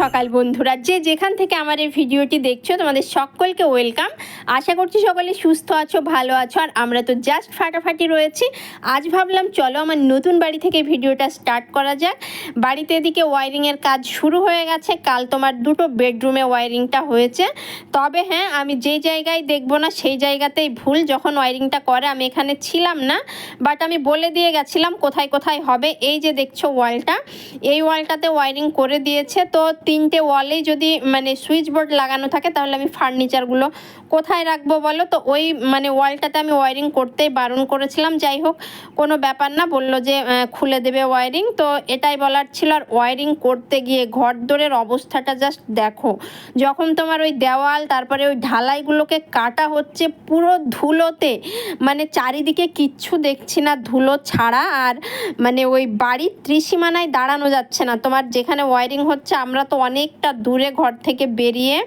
সকাল বন্ধুরা। যে যেখান থেকে আমার এই ভিডিওটি দেখছ, তোমাদের সকলকে ওয়েলকাম। আশা করছি সকলে সুস্থ আছো, ভালো আছো, আর আমরা তো জাস্ট ফাটাফাটি রয়েছি। আজ ভাবলাম, চলো আমার নতুন বাড়ি থেকে ভিডিওটা স্টার্ট করা যাক। বাড়িতে এদিকে ওয়ারিংয়ের কাজ শুরু হয়ে গেছে। কাল তোমার দুটো বেডরুমে ওয়ারিংটা হয়েছে। তবে হ্যাঁ আমি যে জায়গায় দেখব না, সেই জায়গাতেই ভুল। যখন ওয়ারিংটা করে, আমি এখানে ছিলাম না। বাট আমি বলে দিয়ে গেছিলাম, কোথায় কোথায় হবে? এই যে দেখছ ওয়ালটা এই ওয়ালটাতে ওয়ারিং করে দিয়েছে। তো তিনটে ওয়ালেই যদি মানে সুইচ বোর্ড লাগানো থাকে, তাহলে আমি ফার্নিচারগুলো কোথায় রাখব বলো? তো ওই মানে ওয়ালটাতে আমি ওয়ারিং করতেই বারণ করেছিলাম। যাই হোক, কোনো ব্যাপার না, বলল যে খুলে দেবে ওয়ারিং তো এটাই বলার ছিল, আর ওয়ারিং করতে গিয়ে ঘর দোরের অবস্থাটা জাস্ট দেখো। যখন তোমার ওই দেওয়াল, তারপরে ওই ঢালাইগুলোকে কাটা হচ্ছে পুরো ধুলোতে মানে চারিদিকে কিচ্ছু দেখছি না ধুলো ছাড়া। আর মানে ওই বাড়ির ত্রিসীমানায় দাঁড়ানো যাচ্ছে না। তোমার যেখানে ওয়ারিং হচ্ছে, আমরা তো অনেকটা দূরে ঘর থেকে বেরিয়ে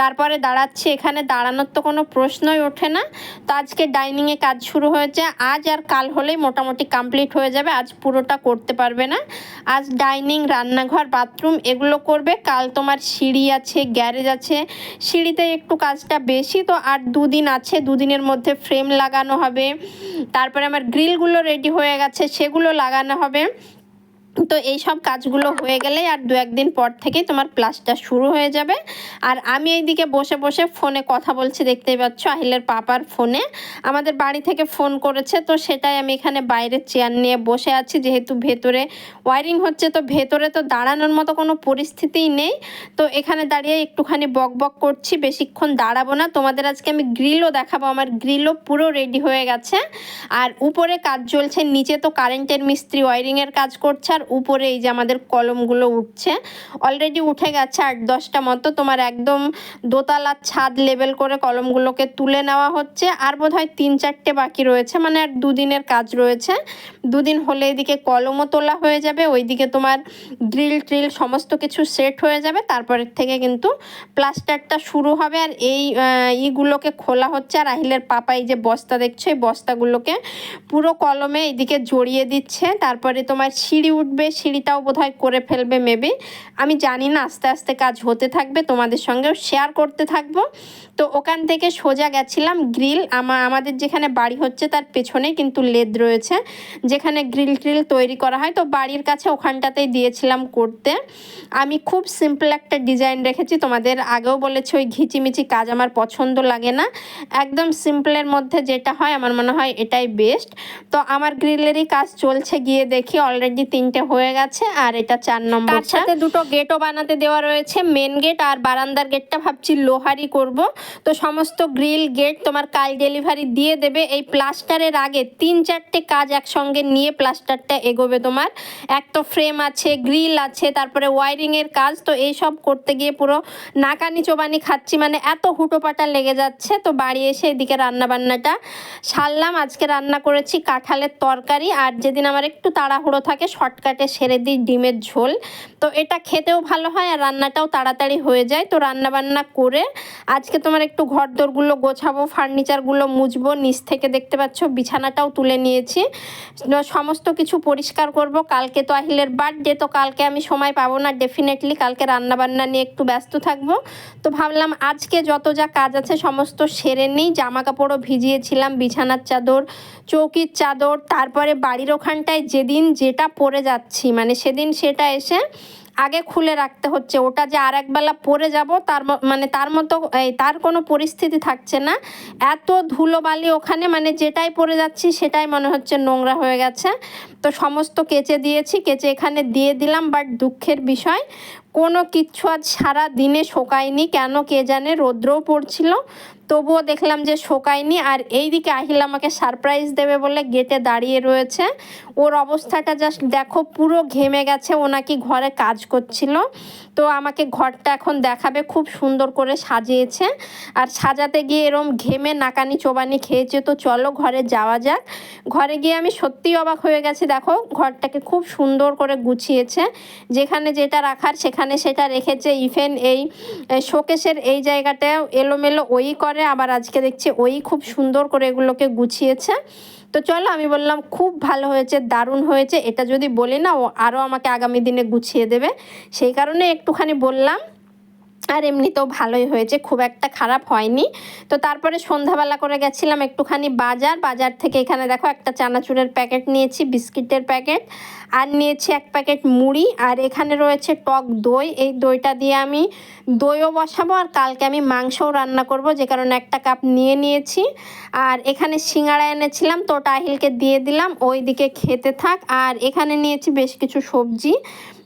তারপরে দাঁড়াচ্ছি। এখানে দাঁড়ানোর তো কোনো প্রশ্নই ওঠে না। তো আজকে ডাইনিংয়ে কাজ শুরু হয়েছে। আজ আর কাল হলেই মোটামুটি কমপ্লিট হয়ে যাবে। আজ পুরোটা করতে পারবে না। আজ ডাইনিং, রান্নাঘর, বাথরুম এগুলো করবে। কাল তোমার সিঁড়ি আছে, গ্যারেজ আছে। সিঁড়িতে একটু কাজটা বেশি তো আর দুদিন আছে। দুদিনের মধ্যে ফ্রেম লাগানো হবে। তারপরে আমার গ্রিলগুলো রেডি হয়ে গেছে। সেগুলো লাগানো হবে। তো এই সব কাজগুলো হয়ে গেলে আর দু একদিন পর থেকেই তোমার প্লাসটা শুরু হয়ে যাবে। আর আমি এইদিকে বসে বসে ফোনে কথা বলছি, দেখতেই পাচ্ছ আহিলের পাপার ফোনে। আমাদের বাড়ি থেকে ফোন করেছে, তো সেটাই আমি এখানে বাইরে চেয়ার নিয়ে বসে আছি, যেহেতু ভেতরে ওয়ারিং হচ্ছে, তো ভেতরে তো দাঁড়ানোর মতো কোনো পরিস্থিতিই নেই। তো এখানে দাঁড়িয়ে একটুখানি বক বক করছি, বেশিক্ষণ দাঁড়াবো না। তোমাদের আজকে আমি গ্রিলও দেখাবো, আমার গ্রিলও পুরো রেডি হয়ে গেছে। আর উপরে কাজ চলছে, নিচে তো কারেন্টের মিস্ত্রি ওয়ারিংয়ের কাজ করছে, আর উপরে এই যে আমাদের কলমগুলো উঠছে অলরেডি উঠে গেছে আট দশটা মতো। তোমার একদম দোতলার ছাদ লেভেল করে কলমগুলোকে তুলে নেওয়া হচ্ছে। আর বোধহয় তিন চারটে বাকি রয়েছে মানে আর দুদিনের কাজ রয়েছে। দুদিন হলে এদিকে কলমও তোলা হয়ে যাবে, ওইদিকে তোমার গ্রিল ট্রিল সমস্ত কিছু সেট হয়ে যাবে। তারপরের থেকে কিন্তু প্লাস্টারটা শুরু হবে। আর এই ইগুলোকে খোলা হচ্ছে। আর আহিলের পাপা এই যে বস্তা দেখছ, এই বস্তাগুলোকে পুরো কলমে এদিকে জড়িয়ে দিচ্ছে। তারপরে তোমার সিঁড়ি উঠবে সিঁড়িটাও বোধহয় করে ফেলবে মেবি আমি জানি না, আস্তে আস্তে কাজ হতে থাকবে, তোমাদের সঙ্গেও শেয়ার করতে থাকব। তো ওখান থেকে সোজা গেছিলাম গ্রিল আমা, আমাদের যেখানে বাড়ি হচ্ছে তার পেছনেই কিন্তু লেদ রয়েছে, যেখানে গ্রিল ট্রিল তৈরি করা হয়। তো বাড়ির কাছে ওখানটাতেই দিয়েছিলাম করতে। আমি খুব সিম্পল একটা ডিজাইন রেখেছি, তোমাদের আগেও বলেছি, ওই ঘিচিমিচি কাজ আমার পছন্দ লাগে না। একদম সিম্পলের মধ্যে যেটা হয়, আমার মনে হয় এটাই বেস্ট তো আমার গ্রিলেরই কাজ চলছে, গিয়ে দেখি অলরেডি তিনটে হয়ে গেছে আর এটা চার নম্বর তার সাথে দুটো গেটও বানাতে দেওয়া রয়েছে। মেন গেট আর বারান্দার গেটটা ভাবছি লোহারই করব। তো সমস্ত গ্রিল গেট তোমার কাল ডেলিভারি দিয়ে দেবে। এই প্লাস্টারের আগে তিন চারটে কাজ একসঙ্গে নিয়ে প্লাস্টারটা এগোবে তোমার। এক তো ফ্রেম আছে গ্রিল আছে তারপরে ওয়ারিংয়ের কাজ। তো এই সব করতে গিয়ে পুরো নাকানি চোবানি খাচ্ছি। মানে এত হুটোপাটা লেগে যাচ্ছে। তো বাড়ি এসে এদিকে রান্না বান্নাটা সারলাম। আজকে রান্না করেছি কাঁঠালের তরকারি। আর যেদিন আমার একটু তাড়াহুড়ো থাকে শর্টকাটে সেরে দিই ডিমের ঝোল। তো এটা খেতেও ভালো হয় আর রান্নাটাও তাড়াতাড়ি হয়ে যায়। তো রান্না বান্না করে আজকে তোমার একটু ঘর দোরগুলো গোছাবো, ফার্নিচারগুলো মুছবো, নিচ থেকে দেখতে পাচ্ছ বিছানাটাও তুলে নিয়েছি। সমস্ত কিছু পরিষ্কার করব। কালকে তো আহিলের বার্থডে তো কালকে আমি সময় পাবো না। ডেফিনেটলি কালকে রান্না বান্না নিয়ে একটু ব্যস্ত থাকব। তো ভাবলাম আজকে যত যা কাজ আছে সমস্ত সেরে নিই। জামা কাপড়ও ভিজিয়েছিলাম, বিছানার চাদর, চৌকির চাদর, তারপরে বাড়ির ওখানটায় যেদিন যেটা পরে যাচ্ছি। মানে সেদিন সেটা এসে আগে খুলে রাখতে হচ্ছে। ওটা যে আর একবেলা পরে যাব, তার মানে তার মতো, এই, তার কোনো পরিস্থিতি থাকছে না। এত ধুলোবালি ওখানে মানে যেটাই পরে যাচ্ছি, সেটাই মনে হচ্ছে নোংরা হয়ে গেছে। তো সমস্ত কেচে দিয়েছি, কেচে এখানে দিয়ে দিলাম বাট দুঃখের বিষয়, কোনো কিচ্ছু আজ সারা দিনে শোকায়নি। কেন কে জানে, রৌদ্রও পড়ছিল। তবুও দেখলাম যে শোকায়নি আর এই দিকে আহিল আমাকে সারপ্রাইজ দেবে বলে গেটে দাঁড়িয়ে রয়েছে। ওর অবস্থাটা জাস্ট দেখো, পুরো ঘেমে গেছে, ও নাকি ঘরে কাজ করছিল। তো আমাকে ঘরটা এখন দেখাবে, খুব সুন্দর করে সাজিয়েছে। আর সাজাতে গিয়ে এরম ঘেমে নাকানি চোবানি খেয়েছে, তো চলো ঘরে যাওয়া যাক। ঘরে গিয়ে আমি সত্যিই অবাক হয়ে গেছি, দেখো, ঘরটাকে খুব সুন্দর করে গুছিয়েছে। যেখানে যেটা রাখার, সেখানে সেটা রেখেছে। ইভেন এই শোকেশের এই জায়গাটাও এলোমেলো ওই করে। আবার আজকে দেখছি ওই খুব সুন্দর করে এগুলোকে গুছিয়েছে। তো চলো আমি বললাম খুব ভালো হয়েছে, দারুণ হয়েছে। এটা যদি বলি না, ও আরও আমাকে আগামী দিনে গুছিয়ে দেবে। সেই কারণে একটুখানি বললাম। আর এমনিতেও ভালোই হয়েছে, খুব একটা খারাপ হয়নি। তো তারপরে সন্ধ্যাবেলা করে গেছিলাম একটুখানি বাজার বাজার থেকে এখানে দেখো একটা চানাচুরের প্যাকেট নিয়েছি, বিস্কিটের প্যাকেট, আর নিয়েছি এক প্যাকেট মুড়ি, আর এখানে রয়েছে টক দই, এই দইটা দিয়ে আমি দইও বসাবো আর কালকে আমি মাংসও রান্না করব, যে কারণে একটা কাপ নিয়ে নিয়েছি। আর এখানে সিঙাড়া এনেছিলাম, তো টাহিলকে দিয়ে দিলাম ওই দিকে খেতে থাক। আর এখানে নিয়েছি বেশ কিছু সবজি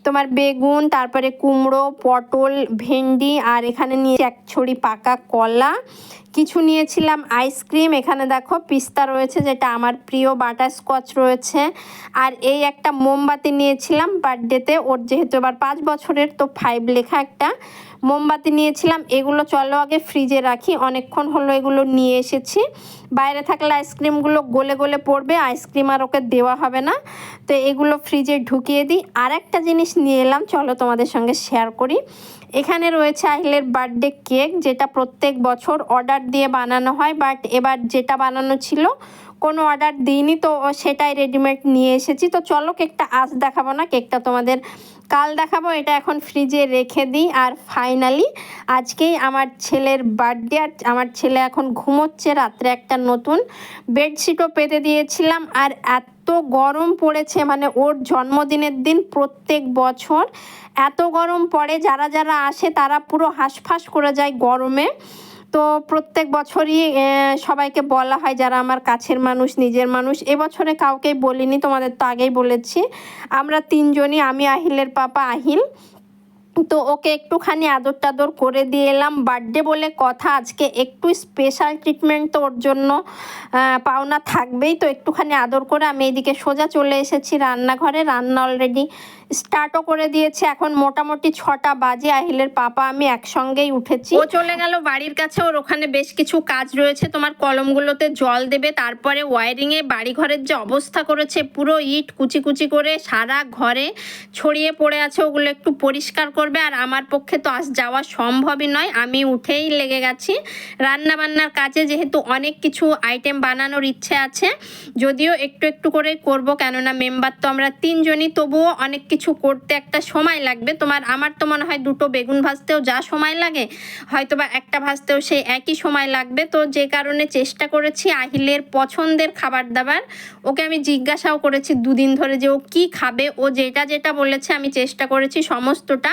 তোমার বেগুন তারপরে কুমড়ো পটল ভেন্ডি আর এখানে নিয়ে এক ছড়ি পাকা কলা। কিছু নিয়েছিলাম আইসক্রিম এখানে দেখো পিস্তা রয়েছে, যেটা আমার প্রিয় বাটার স্কচ রয়েছে। আর এই একটা মোমবাতি নিয়েছিলাম বার্থডেতে ওর যেহেতু এবার পাঁচ বছরের, তো ফাইভ লেখা একটা মোমবাতি নিয়েছিলাম। এগুলো চলো আগে ফ্রিজে রাখি। অনেকক্ষণ হলো এগুলো নিয়ে এসেছি। বাইরে থাকলে আইসক্রিমগুলো গলে গলে পড়বে আইসক্রিম আর ওকে দেওয়া হবে না। তো এগুলো ফ্রিজে ঢুকিয়ে দিই। আর একটা জিনিস নিয়ে এলাম, চলো তোমাদের সঙ্গে শেয়ার করি। এখানে রয়েছে আহিলের বার্থডে কেক, যেটা প্রত্যেক বছর অর্ডার দিয়ে বানানো হয়, বাট এবার যেটা বানানো ছিল, কোনো অর্ডার দিইনি, তো সেটাই রেডিমেড নিয়ে এসেছি। তো চলো কেকটা আজ দেখাবো না, কেকটা তোমাদের কাল দেখাবো, এটা এখন ফ্রিজে রেখে দিই। আর ফাইনালি আজকেই আমার ছেলের বার্থডে আর আমার ছেলে এখন ঘুমোচ্ছে, রাত্রে একটা নতুন বেডশিটও পেতে দিয়েছিলাম। আর এত গরম পড়েছে মানে ওর জন্মদিনের দিন প্রত্যেক বছর। এত গরম পড়ে, যারা যারা আসে, তারা পুরো হাঁসফাঁস করে যায় গরমে। তো প্রত্যেক বছরই সবাইকে বলা হয় যারা আমার কাছের মানুষ, নিজের মানুষ। এবছরে কাউকেই বলিনি, তোমাদের তো আগেই বলেছি। আমরা তিনজনই, আমি আহিলের পাপা আহিল। তো ওকে একটুখানি আদর টাদর করে দিয়ে এলাম। বার্থডে বলে কথা, আজকে একটু স্পেশাল ট্রিটমেন্ট তো ওর জন্য পাওনা থাকবেই। তো একটুখানি আদর করে আমি এইদিকে সোজা চলে এসেছি রান্নাঘরে। রান্না অলরেডি স্টার্টও করে দিয়েছে। এখন মোটামুটি ছটা বাজে। আহিলের পাপা, আমি একসঙ্গেই উঠেছি। ও চলে গেল বাড়ির কাছে। ওর ওখানে বেশ কিছু কাজ রয়েছে। তোমার কলমগুলোতে জল দেবে, তারপরে ওয়ারিংয়ে বাড়ি ঘরের যে অবস্থা করেছে, পুরো ইট কুচি কুচি করে সারা ঘরে ছড়িয়ে পড়ে আছে। ওগুলো একটু পরিষ্কার করবে আর আমার পক্ষে তো আজ যাওয়া সম্ভবই নয়। আমি উঠেই লেগে গেছি। রান্না বান্নার কাজে যেহেতু অনেক কিছু আইটেম বানানোর ইচ্ছে আছে, যদিও একটু একটু করে করব, কেননা মেম্বার তো আমরা তিনজনই, তবুও অনেক কিছু করতে একটা সময় লাগবে। তোমার, আমার তো মনে হয় দুটো বেগুন ভাজতেও যা সময় লাগে হয়তো বা একটা ভাজতেও সেই একই সময় লাগবে। তো যে কারণে চেষ্টা করেছি আহিলের পছন্দের খাবার দাবার। ওকে আমি জিজ্ঞাসাও করেছি দুদিন ধরে যে ও কি খাবে, ও যেটা যেটা বলেছে আমি চেষ্টা করেছি সমস্তটা।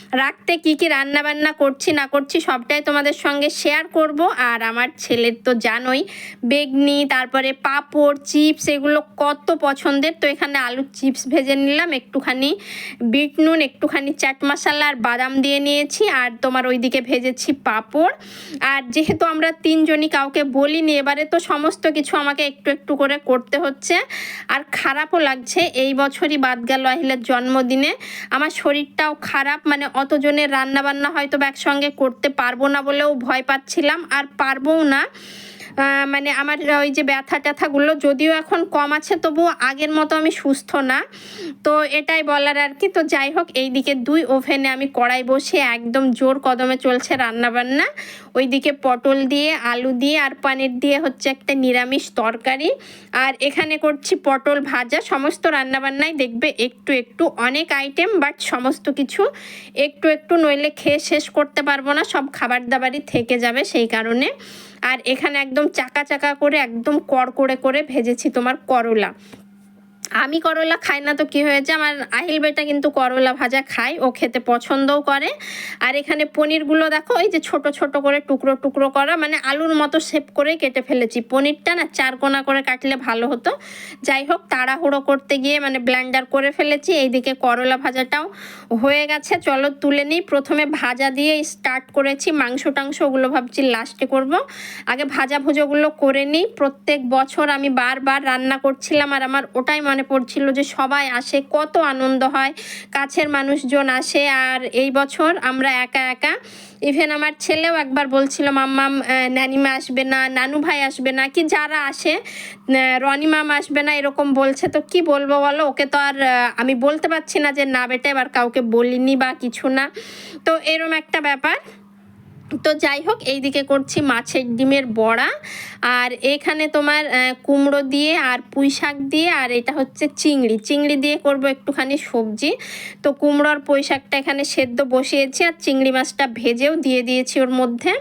রাখতে কি কি রান্না বান্না করছি, না করছি, সবটাই তোমাদের সঙ্গে শেয়ার করব। আর আমার ছেলের তো জানোই, বেগনি, তারপরে পাঁপড়, চিপস, এগুলো কত পছন্দের। তো এখানে আলুর চিপস ভেজে নিলাম, একটুখানি বিট নুন, একটুখানি চাট মশালা আর বাদাম দিয়ে নিয়েছি। আর তোমার ওইদিকে ভেজেছি পাঁপড়। আর যেহেতু আমরা তিনজনই কাউকে বলিনি, এবারে তো সমস্ত কিছু আমাকে একটু একটু করে করতে হচ্ছে। আর খারাপও লাগছে, এই বছরই বাদ গেল আহিলের জন্মদিনে। আমার শরীরটাও খারাপ মানে অতজনের রান্না বান্না হয়তো বা একসঙ্গে করতে পারব না বলেও ভয় পাচ্ছিলাম আর পারবোও না। মানে আমার ওই যে ব্যথা ট্যাথাগুলো যদিও এখন কম আছে, তবুও আগের মতো আমি সুস্থ না। তো এটাই বলার আর কি। তো যাই হোক, এই দিকে দুই ওভেনে আমি কড়াই বসে একদম জোর কদমে চলছে রান্না বান্না ওইদিকে পটল দিয়ে, আলু দিয়ে আর পানির দিয়ে হচ্ছে একটা নিরামিষ তরকারি। আর এখানে করছি পটল ভাজা। সমস্ত রান্নাবান্নাই দেখবে একটু একটু অনেক আইটেম বাট সমস্ত কিছু একটু একটু নইলে খেয়ে শেষ করতে পারব না। সব খাবার দাবারই থেকে যাবে সেই কারণে। আর এখানে একদম চাকা চাকা করে একদম কড়কড়ে করে ভেজেছি তোমার করলা। আমি করলা খাই না তো কি হয়েছে? আমার আহিল বেটা কিন্তু করলা ভাজা খায়, ও খেতে পছন্দও করে। আর এখানে পনিরগুলো দেখো, এই যে ছোট ছোট করে টুকরো টুকরো করা মানে আলুর মতো শেপ করে কেটে ফেলেছি। পনিরটা না চার কোনা করে কাটলে ভালো হতো। যাই হোক, তাড়াহুড়ো করতে গিয়ে মানে ব্লেন্ডার করে ফেলেছি। এইদিকে করলা ভাজাটাও হয়ে গেছে। চলো তুলে নিই। প্রথমে ভাজা দিয়ে স্টার্ট করেছি। মাংস টাংস ওগুলো ভাবছি লাস্টে করব। আগে ভাজা ভুজোগুলো করে নিই। প্রত্যেক বছর আমি বারবার রান্না করছিলাম আর আমার ওটাই মনে পড়ছিল যে সবাই আসে কত আনন্দ হয়। কাছের মানুষজন আসে আর এই বছর আমরা একা একা। ইভেন আমার ছেলেও একবার বলছিল মাম্মাম আহ, নানিমা আসবে না নানু ভাই আসবে না কি যারা আসে আহ, রনি মাম আসবে না এরকম বলছে। তো কি বলব বলো? ওকে তো আর আমি বলতে পারছি না যে না বেটা এবার কাউকে বলিনি বা কিছু না। তো এরম একটা ব্যাপার। তো যাই হোক, এইদিকে করছি মাছের ডিমের বড়া। আর এখানে তোমার কুমড়ো দিয়ে আর পুঁই শাক দিয়ে, আর এটা হচ্ছে চিংড়ি। চিংড়ি দিয়ে করব একটুখানি সবজি। তো কুমড়ো আর পুঁই শাকটা এখানে সেদ্ধ বসিয়েছি, আর চিংড়ি মাছটা ভেজেও দিয়ে দিয়েছি ওর মধ্যে।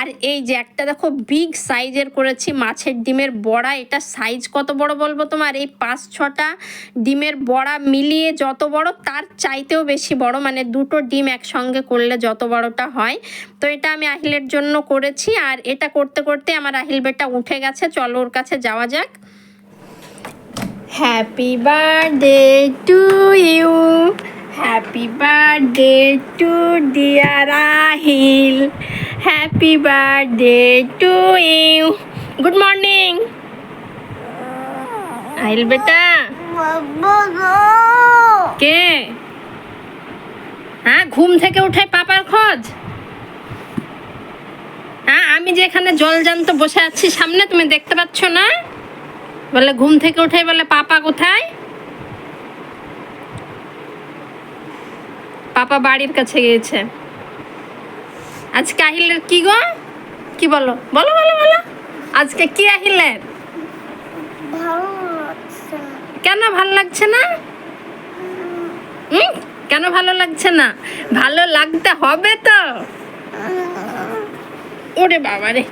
আর এই যে একটা দেখো বিগ সাইজের করেছি মাছের ডিমের বড়া। এটা সাইজ কত বড় বলব তোমার? এই পাঁচ ছটা ডিমের বড়া মিলিয়ে যত বড়, তার চাইতেও বেশি বড়। মানে দুটো ডিম একসঙ্গে করলে যত বড়টা হয়। তো এটা আমি আহিলের জন্য করেছি, আর এটা করতে করতে আমার আহিল বেটা উঠে গেছে। চলো ওর কাছে যাওয়া যাক। Happy birthday to you happy birthday to dear Ahil. Happy birthday to you good morning Ahil বেটা। কে? হ্যাঁ ঘুম থেকে উঠে পাপার খোঁজ? হ্যাঁ আমি যে এখানে জল জান্ত বসে আছি, সামনে তুমি দেখতে পাচ্ছ না? বলে ঘুম থেকে উঠে বলে, পাপা কোথায়? পাপা বাড়ির কাছে গিয়েছে। আজকে আহিলের কি গো? কি বলো? বলো বলো বলো। আজকে কি আহিলের? কেন ভালো লাগছে না? কেন ভালো লাগছে না? ভালো লাগতে হবে তো। ওরে বাবা রে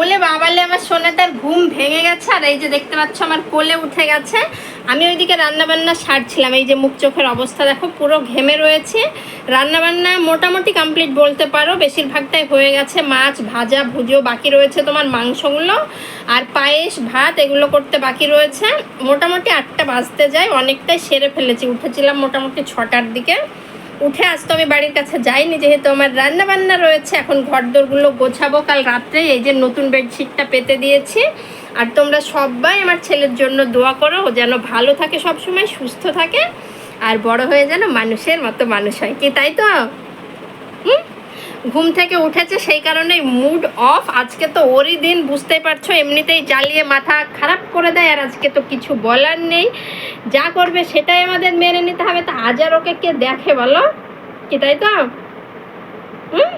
ওলে বাবালে, আমার সোনাটার ঘুম ভেঙে গেছে, আর এই যে দেখতে পাচ্ছ আমার কোলে উঠে গেছে। আমি ওইদিকে রান্নাবান্না সারছিলাম, এই যে মুখ চোখের অবস্থা দেখো, পুরো ঘেমে রয়েছে। রান্নাবান্না মোটামুটি কমপ্লিট বলতে পারো, বেশিরভাগটাই হয়ে গেছে মাছ ভাজা ভুজো বাকি রয়েছে তোমার মাংসগুলো। আর পায়েস, ভাত, এগুলো করতে বাকি রয়েছে। মোটামুটি আটটা বাজতে যায়, অনেকটাই সেরে ফেলেছি, উঠেছিলাম মোটামুটি ছটার দিকে। উঠে আজ তো আমি বাড়ির কাছে যাইনি, যেহেতু আমার রান্না বান্না রয়েছে, এখন ঘরদোরগুলো গোছাবো। কাল রাত্রে এই যে নতুন বেডশিটটা পেতে দিয়েছি। আর তোমরা সবাই আমার ছেলের জন্য দোয়া করো, ও যেন ভালো থাকে সব সময় সুস্থ থাকে, আর বড় হয়ে যেন মানুষের মতো মানুষ হয়। কি, তাই তো? হুম? ঘুম থেকে উঠেছে, সেই কারণে মুড অফ আজকে তো ওরই দিন, বুঝতেই পারছ, এমনিতেই জ্বালিয়ে মাথা খারাপ করে দেয়, আর আজকে তো কিছু বলার নেই। যা করবে সেটাই আমাদের মেনে নিতে হবে। তা আজ আর ওকে কে দেখে বলো? কি তাই তো? হুম?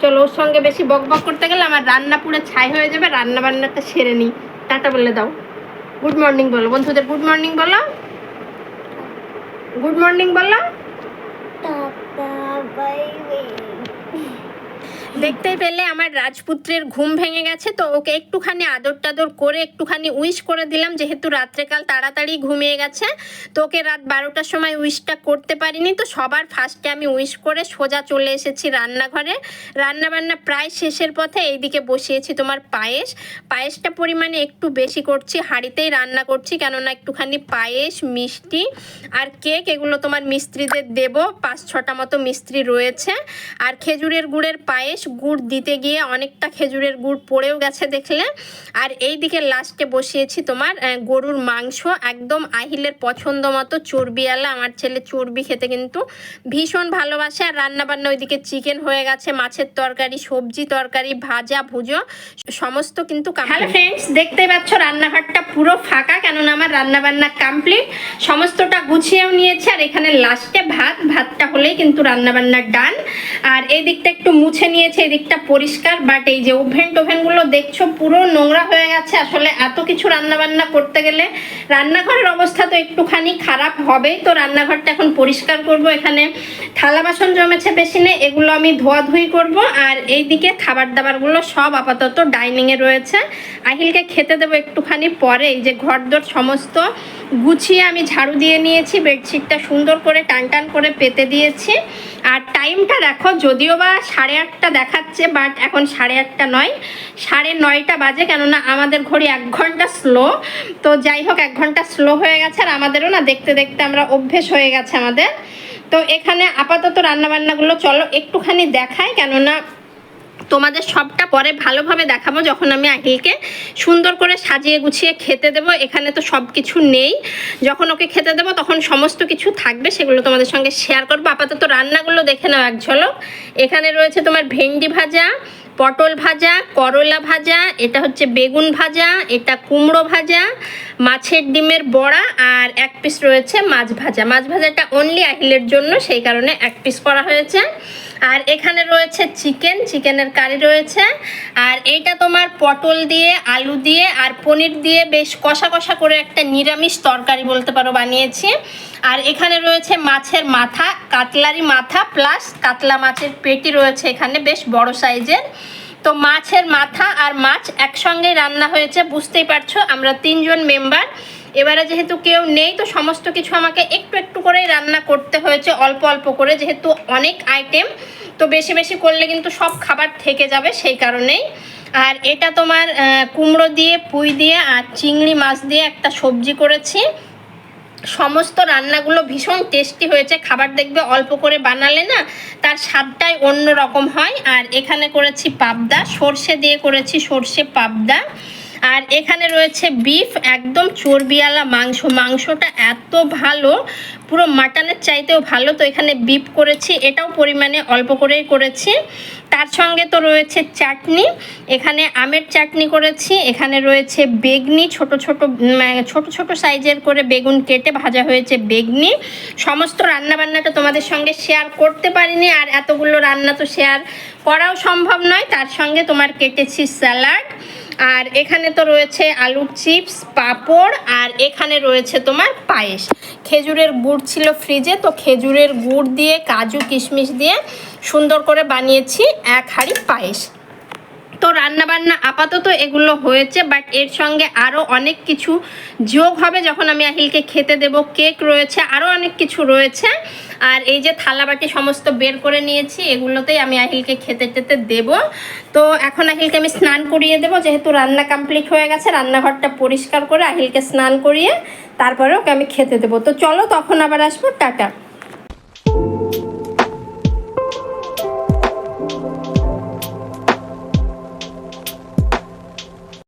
চলো ওর সঙ্গে বেশি বক বক করতে গেলে আমার রান্না পুরো ছাই হয়ে যাবে, রান্না বান্নাটা সেরে নিই। টাটা বলে দাও। গুড মর্নিং বলো। বন্ধুদের গুড মর্নিং বলো। গুড মর্নিং বলো। দেখতেই পেলে আমার রাজপুত্রের ঘুম ভেঙে গেছে, তো ওকে একটুখানি আদর টাদর করে একটুখানি উইশ করে দিলাম, যেহেতু রাত্রেকাল তাড়াতাড়ি ঘুমিয়ে গেছে, তো ওকে রাত বারোটার সময় উইশটা করতে পারিনি, তো সবার ফার্স্টে আমি উইশ করে সোজা চলে এসেছি রান্নাঘরে। রান্নাবান্না প্রায় শেষের পথে এইদিকে বসিয়েছি তোমার পায়েস। পায়েসটা পরিমাণে একটু বেশি করছি, হাঁড়িতেই রান্না করছি, কেননা একটুখানি পায়েস, মিষ্টি আর কেক, এগুলো তোমার মিস্ত্রিদের দেবো, পাঁচ ছটা মতো মিস্ত্রি রয়েছে। আর খেজুরের গুড়ের পায়েস গুড় দিতে গিয়ে অনেকটা খেজুরের গুড় পড়েও গেছে দেখলে। আর এই দিকে লাস্টে বসিয়েছি তোমার গরুর মাংস। একদম আহিলের পছন্দ মতো চর্বিওয়ালা। আমার ছেলে চর্বি খেতে কিন্তু ভীষণ ভালোবাসে। আর রান্না বান্না ওইদিকে চিকেন হয়ে গেছে, মাছের তরকারি, সবজি তরকারি, ভাজা, ভুজো, সমস্ত কিন্তু হ্যালো ফ্রেন্ডস দেখতে পাচ্ছ রান্নাঘরটা পুরো ফাঁকা, কেননা আমার রান্নাবান্না কমপ্লিট সমস্তটা গুছিয়েও নিয়েছে, আর এখানে লাস্টে ভাত, ভাতটা হলেই কিন্তু রান্না বান্না ডান আর এই দিকটা একটু মুছে নিয়েছে এই দিকটা পরিষ্কার বাট এই যে ওভেন টোভেনগুলো দেখছ, পুরো নোংরা হয়ে গেছে। আসলে এত কিছু রান্না বান্না করতে গেলে রান্নাঘরের অবস্থা তো একটুখানি খারাপ হবেই তো রান্নাঘরটা এখন পরিষ্কার করব। এখানে থালা বাসন জমেছে বেশি নেই এগুলো আমি ধোয়াধুয়ি করব। আর এই দিকে খাবার দাবারগুলো সব আপাতত ডাইনিংয়ে রয়েছে। আহিলকে খেতে দেবো একটুখানি পরে। এই যে ঘরদোর সমস্ত গুছিয়ে আমি ঝাড়ু দিয়ে নিয়েছি, বেডশিটটা সুন্দর করে টান টান করে পেতে দিয়েছি। আর টাইমটা দেখো, যদিও বা সাড়ে আটটা দেখাচ্ছে বাট এখন সাড়ে আটটা নয়। সাড়ে নয়টা বাজে, কেননা আমাদের ঘড়ি এক ঘণ্টা স্লো তো যাই হোক, এক ঘণ্টা স্লো হয়ে গেছে, আর আমাদেরও না দেখতে দেখতে আমরা অভ্যেস হয়ে গেছে আমাদের। তো এখানে আপাতত রান্নাবান্নাগুলো চলো একটুখানি দেখায় কেননা তোমাদের সবটা পরে ভালোভাবে দেখাবো যখন আমি আহিলকে সুন্দর করে সাজিয়ে গুছিয়ে খেতে দেবো। এখানে তো সব কিছু নেই। যখন ওকে খেতে দেবো তখন সমস্ত কিছু থাকবে, সেগুলো তোমাদের সঙ্গে শেয়ার করব। আপাতত রান্নাগুলো দেখে নাও এক ঝলক। এখানে রয়েছে তোমার ভেন্ডি ভাজা পটল ভাজা, করলা ভাজা, এটা হচ্ছে বেগুন ভাজা, এটা কুমড়ো ভাজা, মাছের ডিমের বড়া আর এক পিস রয়েছে মাছ ভাজা। মাছ ভাজাটা অনলি আহিলের জন্য, সেই কারণে এক পিস করা হয়েছে। আর এখানে রয়েছে চিকেন, চিকেনের কারি রয়েছে। আর এইটা তোমার পটল দিয়ে, আলু দিয়ে আর পনির দিয়ে বেশ কষা কষা করে একটা নিরামিষ তরকারি বলতে পারো বানিয়েছি। আর এখানে রয়েছে মাছের মাথা, কাতলারি মাথা প্লাস কাতলা মাছের পেটি রয়েছে এখানে বেশ বড় সাইজের। তো মাছের মাথা আর মাছ একসঙ্গেই রান্না হয়েছে, বুঝতেই পারছ? আমরা তিনজন মেম্বার এবারে যেহেতু কেউ নেই, তো সমস্ত কিছু আমাকে একটু একটু করেই রান্না করতে হয়েছে, অল্প অল্প করে, যেহেতু অনেক আইটেম তো বেশি বেশি করলে কিন্তু সব খাবার থেকে যাবে সেই কারণেই। আর এটা তোমার কুমড়ো দিয়ে, পুঁই দিয়ে আর চিংড়ি মাছ দিয়ে একটা সবজি করেছি। সমস্ত রান্নাগুলো ভীষণ টেস্টি হয়েছে। খাবার দেখবে অল্প করে বানালে না, তার স্বাদটাই অন্য রকম হয়। আর এখানে করেছি পাবদা, সর্ষে দিয়ে করেছি সর্ষে পাবদা। আর এখানে রয়েছে বিফ একদম চর্বিওয়ালা মাংস। মাংসটা এত ভালো, পুরো মাটনের চাইতেও ভালো। তো এখানে বিফ করেছি, এটাও পরিমাণে অল্প করেই করেছি। তার সঙ্গে তো রয়েছে চাটনি, এখানে আমের চাটনি করেছি, এখানে রয়েছে বেগনি, ছোট ছোট ছোট ছোট সাইজের করে বেগুন কেটে ভাজা হয়েছে বেগনি। সমস্ত রান্নাবান্নাটা তোমাদের সঙ্গে শেয়ার করতে পারিনি, আর এতগুলো রান্না তো শেয়ার করাও সম্ভব নয়। তার সঙ্গে তোমার কেটেছি স্যালাড আর এখানে তো রয়েছে আলুর চিপস, পাঁপড়, আর এখানে রয়েছে তোমার পায়েস। খেজুরের গুড় ছিল ফ্রিজে তো খেজুরের গুড় দিয়ে, কাজু কিশমিশ দিয়ে সুন্দর করে বানিয়েছি এক হাঁড়ি পায়েস। তো রান্নাবান্না আপাতত এগুলো হয়েছে বাট এর সঙ্গে আরও অনেক কিছু যোগ হবে যখন আমি আহিলকে খেতে দেব। কেক রয়েছে আরও অনেক কিছু রয়েছে। আর এই যে থালা বাটি সমস্ত বের করে নিয়েছি, এগুলোতেই আমি আহিলকে খেতে টেতে দেব। তো এখন আহিলকে আমি স্নান করিয়ে দেবো, যেহেতু রান্না কমপ্লিট হয়ে গেছে, রান্নাঘরটা পরিষ্কার করে আহিলকে স্নান করিয়ে তারপরে ওকে আমি খেতে দেবো। তো চলো তখন আবার আসব, টাটা।